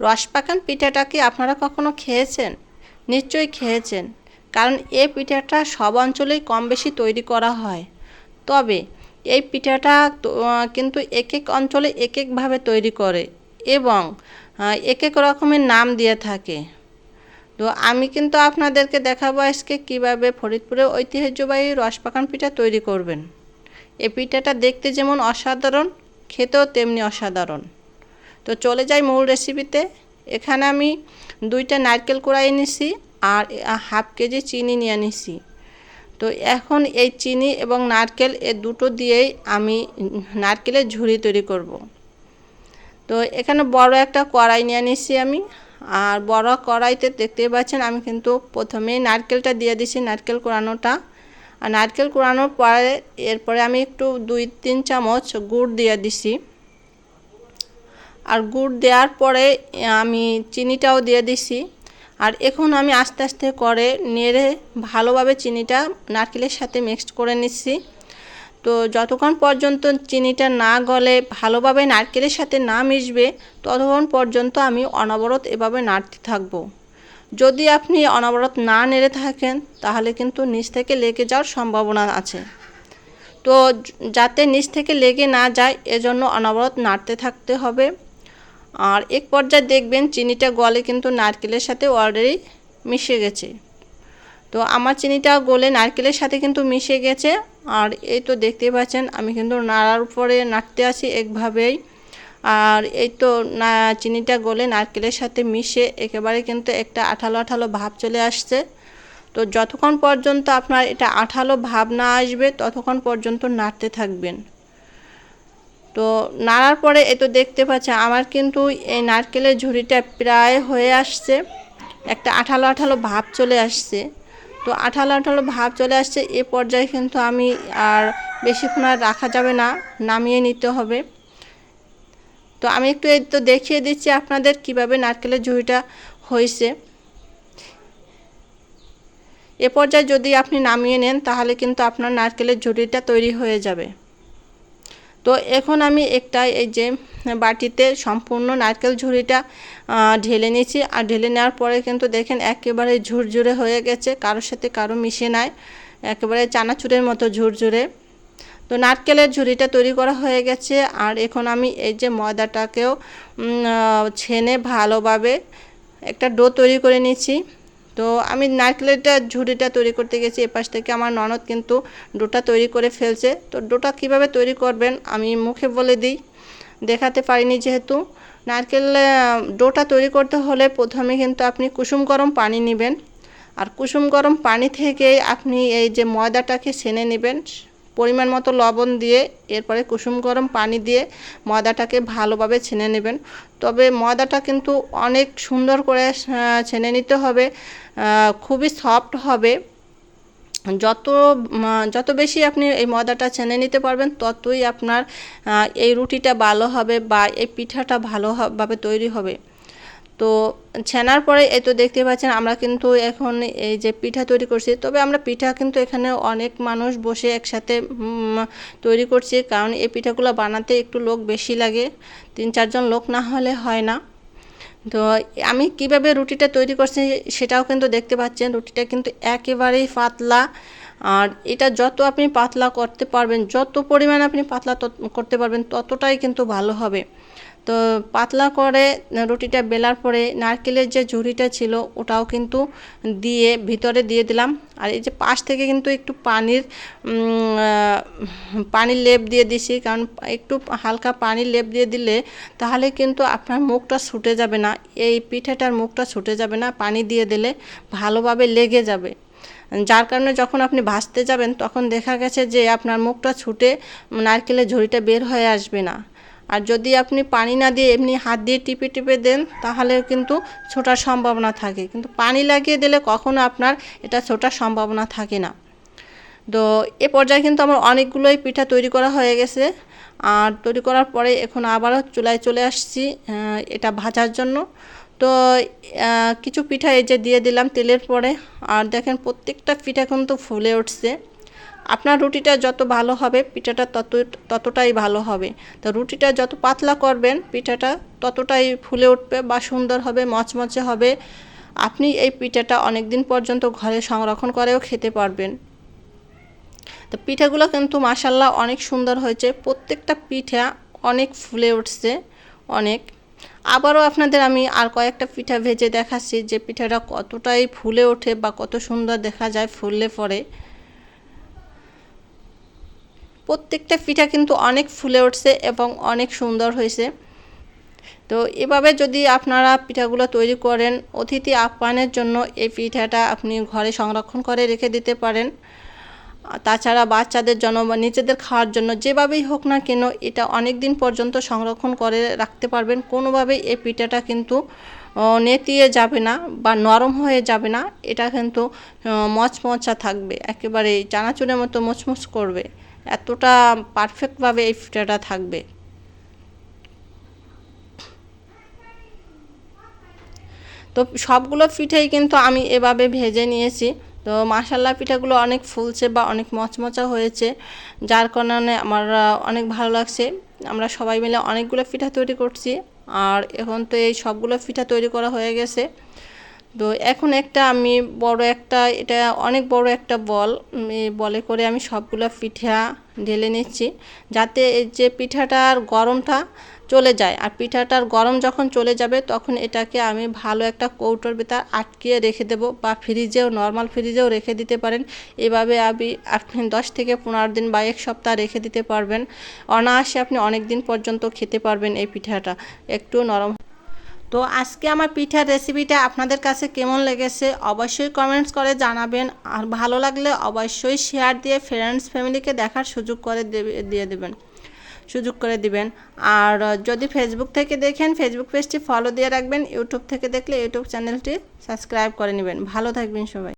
রসপাকান পিঠাটা কি আপনারা কখনো খেয়েছেন? নিশ্চয়ই খেয়েছেন, কারণ এই পিঠাটা সব অঞ্চলেই কম বেশি তৈরি করা হয়। তবে এই পিঠাটা কিন্তু এক এক অঞ্চলে এক একভাবে তৈরি করে এবং এক এক রকমের নাম দিয়ে থাকে। তো আমি কিন্তু আপনাদেরকে দেখাবো আজকে কীভাবে ফরিদপুরে ঐতিহ্যবাহী রসপাকান পিঠা তৈরি করবেন। এই পিঠাটা দেখতে যেমন অসাধারণ, খেতেও তেমনি অসাধারণ। তো চলে যাই মূল রেসিপিতে এখানে আমি দুইটা নারকেল কুড়াই নিছি আর হাফ কেজি চিনি নিয়ে নিছি তো এখন এই চিনি এবং নারকেল এ দুটো দিয়েই আমি নারকেলের ঝুড়ি তৈরি করব। তো এখানে বড় একটা কড়াই নিয়ে নিছি আমি। আর বড় কড়াইতে দেখতে পাচ্ছেন আমি কিন্তু প্রথমেই নারকেলটা দিয়ে দিছি নারকেল কোড়ানোটা। আর নারকেল কোড়ানোর পরে এরপরে আমি একটু দুই, তিন চামচ গুড় দিয়ে দিছি। আর গুড় দেওয়ার পরে আমি চিনিটাও দিয়ে দিছি। আর এখন আমি আস্তে আস্তে করে নেড়ে ভালোভাবে চিনিটা নারকেলের সাথে মিক্সড করে নিচ্ছি। তো যতক্ষণ পর্যন্ত চিনিটা না গলে ভালোভাবে নারকেলের সাথে না মিশবে, ততক্ষণ পর্যন্ত আমি অনবরত এভাবে নাড়তে থাকব। যদি আপনি অনবরত না নেড়ে থাকেন, তাহলে কিন্তু নিচ থেকে লেগে যাওয়ার সম্ভাবনা আছে। তো যাতে নিচ থেকে লেগে না যায়, এজন্য অনবরত নাড়তে থাকতে হবে। আর এক পর্যায়ে দেখবেন চিনিটা গলে কিন্তু নারকেলের সাথে অলরেডি মিশে গেছে। তো আমার চিনিটা গলে নারকেলের সাথে কিন্তু মিশে গেছে। আর এই তো দেখতেই পাচ্ছেন, আমি কিন্তু নাড়ার উপরে নাড়তে আসি একভাবেই। আর এই তো না, চিনিটা গলে নারকেলের সাথে মিশে একেবারে কিন্তু একটা আঠালো আঠালো ভাব চলে আসছে। তো যতক্ষণ পর্যন্ত আপনার এটা আঠালো ভাব না আসবে, ততক্ষণ পর্যন্ত নাড়তে থাকবেন। তো নাড়ার পরে এ তো দেখতে পাচ্ছেন, আমার কিন্তু এই নারকেলের ঝুড়িটা প্রায় হয়ে আসছে। একটা আঠালো আঠালো ভাব চলে আসছে। তো আঠালো আঠালো ভাব চলে আসছে, এ পর্যায়ে কিন্তু আমি আর বেশিক্ষণ আর রাখা যাবে না, নামিয়ে নিতে হবে। তো আমি একটু এই তো দেখিয়ে দিচ্ছি আপনাদের কীভাবে নারকেলের ঝুড়িটা হয়েছে। এ পর্যায়ে যদি আপনি নামিয়ে নেন, তাহলে কিন্তু আপনার নারকেলের ঝুড়িটা তৈরি হয়ে যাবে। তো এখন আমি একটা এই যে বাটিতে সম্পূর্ণ নারকেল ঝুড়িটা ঢেলে নিয়েছি। আর ঢেলে নেওয়ার পরে কিন্তু দেখেন একেবারে ঝুরঝুরে হয়ে গেছে, কারোর সাথে কারও মিশে নাই, একেবারে চানাচুরের মতো ঝুরঝুরে। তো নারকেলের ঝুড়িটা তৈরি করা হয়ে গেছে। আর এখন আমি এই যে ময়দাটাকেও ছেনে ভালোভাবে একটা ডো তৈরি করে নিয়েছি। তো আমি নারকেলটা ঝুড়িটা তৈরি করতে গেছি এপাশ থেকে। আমার ননদ কিন্তু ডোটা তৈরি করে ফেলছে। তো ডোটা কীভাবে তৈরি করবেন আমি মুখে বলে দিই। দেখাতে পারিনি যেহেতু। নারকেল ডোটা তৈরি করতে হলে প্রথমে কিন্তু আপনি কুসুম গরম পানি নেবেন। আর কুসুম গরম পানি থেকে আপনি এই যে ময়দাটাকে সেনে নেবেন। পরিমাণ মতো লবণ দিয়ে, এরপরে কুসুম গরম পানি দিয়ে ময়দাটাকে ভালোভাবে ছেনে নেবেন। তবে ময়দাটা কিন্তু অনেক সুন্দর করে ছেনে নিতে হবে খুবই সফট হবে। যত যত বেশি আপনি এই ময়দাটা ছেনে নিতে পারবেন, ততই আপনার এই রুটিটা ভালো হবে বা এই পিঠাটা ভালোভাবে তৈরি হবে। তো ছেনার পরে এই তো দেখতে পাচ্ছেন, আমরা কিন্তু এখন এই যে পিঠা তৈরি করছি। তবে আমরা পিঠা কিন্তু এখানে অনেক মানুষ বসে একসাথে তৈরি করছি। কারণ এই পিঠাগুলো বানাতে একটু লোক বেশি লাগে, তিন চারজন লোক না হলে হয় না। তো আমি কীভাবে রুটিটা তৈরি করছি সেটাও কিন্তু দেখতে পাচ্ছেন। রুটিটা কিন্তু একেবারেই পাতলা। আর এটা যত আপনি পাতলা করতে পারবেন, যত পরিমাণ আপনি পাতলা করতে পারবেন, ততটাই কিন্তু ভালো হবে। তো পাতলা করে রুটিটা বেলার পরে নারকেলের যে ঝুড়িটা ছিল ওটাও কিন্তু দিয়ে ভিতরে দিয়ে দিলাম। আর এই যে পাশ থেকে কিন্তু একটু পানির পানির লেপ দিয়ে দিছি। কারণ একটু হালকা পানির লেপ দিয়ে দিলে তাহলে কিন্তু আপনার মুখটা ছুটে যাবে না। এই পিঠেটার মুখটা ছুটে যাবে না, পানি দিয়ে দিলে ভালোভাবে লেগে যাবে। যার কারণে যখন আপনি ভাজতে যাবেন তখন দেখা গেছে যে আপনার মুখটা ছুটে নারকেলের ঝুড়িটা বের হয়ে আসবে না। আর যদি আপনি পানি না দিয়ে এমনি হাত দিয়ে টিপে টিপে দেন, তাহলে কিন্তু ছোটার সম্ভাবনা থাকে। কিন্তু পানি লাগিয়ে দিলে কখনো আপনার এটা ছোটার সম্ভাবনা থাকে না। তো এ পর্যায়ে কিন্তু আমার অনেকগুলোই পিঠা তৈরি করা হয়ে গেছে। আর তৈরি করার পরে এখন আবারও চুলায় চলে আসছি এটা ভাজার জন্য। তো কিছু পিঠা এই যে দিয়ে দিলাম তেলের পরে। আর দেখেন প্রত্যেকটা পিঠা কিন্তু ফুলে উঠছে। আপনার রুটিটা যত ভালো হবে, পিঠাটা তত, ততটাই ভালো হবে। তো রুটিটা যত পাতলা করবেন, পিঠাটা ততটাই ফুলে উঠবে বা সুন্দর হবে, মচমচে হবে। আপনি এই পিঠাটা অনেক দিন পর্যন্ত ঘরে সংরক্ষণ করেও খেতে পারবেন। তো পিঠাগুলো কিন্তু মাসাল্লাহ অনেক সুন্দর হয়েছে। প্রত্যেকটা পিঠা অনেক ফুলে উঠছে, অনেক। আবারও আপনাদের আমি আর কয়েকটা পিঠা ভেজে দেখাচ্ছি যে পিঠাটা কতটাই ফুলে ওঠে বা কত সুন্দর দেখা যায়, ফুললে পরে। প্রত্যেকটা পিঠা কিন্তু অনেক ফুলে উঠছে এবং অনেক সুন্দর হয়েছে। তো এভাবে যদি আপনারা পিঠাগুলো তৈরি করেন, অতিথি আপ্যায়নের জন্য এই পিঠাটা আপনি ঘরে সংরক্ষণ করে রেখে দিতে পারেন। তাছাড়া বাচ্চাদের জন্য বা নিজেদের খাওয়ার জন্য যেভাবেই হোক না কেন, এটা অনেক দিন পর্যন্ত সংরক্ষণ করে রাখতে পারবেন। কোনোভাবেই এই পিঠাটা কিন্তু নেতিয়ে যাবে না বা নরম হয়ে যাবে না। এটা কিন্তু মচমচা থাকবে। একেবারে চানাচুরের মতো মচমচ করবে। এতটা পারফেক্টভাবে এই পিঠাটা থাকবে। তো সবগুলো পিঠেই কিন্তু আমি এভাবে ভেজে নিয়েছি। তো মাসাল্লা পিঠাগুলো অনেক ফুলছে বা অনেক মচমচা হয়েছে, যার কারণে আমার অনেক ভালো লাগছে। আমরা সবাই মিলে অনেকগুলো পিঠা তৈরি করছি, আর এখন তো এই সবগুলো পিঠা তৈরি করা হয়ে গেছে। তো এখন একটা আমি বড় একটা, এটা অনেক বড় একটা বল বলে করে আমি সবগুলো পিঠা ঢেলে নিচ্ছি যাতে এই যে পিঠাটার গরমটা চলে যায়। আর পিঠাটার গরম যখন চলে যাবে তখন এটাকে আমি ভালো একটা কৌটোর ভিতর আটকিয়ে রেখে দেব বা ফ্রিজেও, নর্মাল ফ্রিজেও রেখে দিতে পারেন। এভাবে আমি আপনি দশ থেকে পনেরো দিন বা এক সপ্তাহ রেখে দিতে পারবেন। অনায়াসে আপনি অনেক দিন পর্যন্ত খেতে পারবেন এই পিঠাটা। একটু নরম তো আজকে আমার পিঠার রেসিপিটা আপনাদের কাছে কেমন লেগেছে অবশ্যই কমেন্টস করে জানাবেন। আর ভালো লাগলে অবশ্যই শেয়ার দিয়ে ফ্রেন্ডস ফ্যামিলিকে দেখার সুযোগ করে দিয়ে দেবেন। সুযোগ করে দিবেন। আর যদি ফেসবুক থেকে দেখেন ফেসবুক পেজটি ফলো দিয়ে রাখবেন। ইউটিউব থেকে দেখলে ইউটিউব চ্যানেলটি সাবস্ক্রাইব করে নেবেন। ভালো থাকবেন সবাই।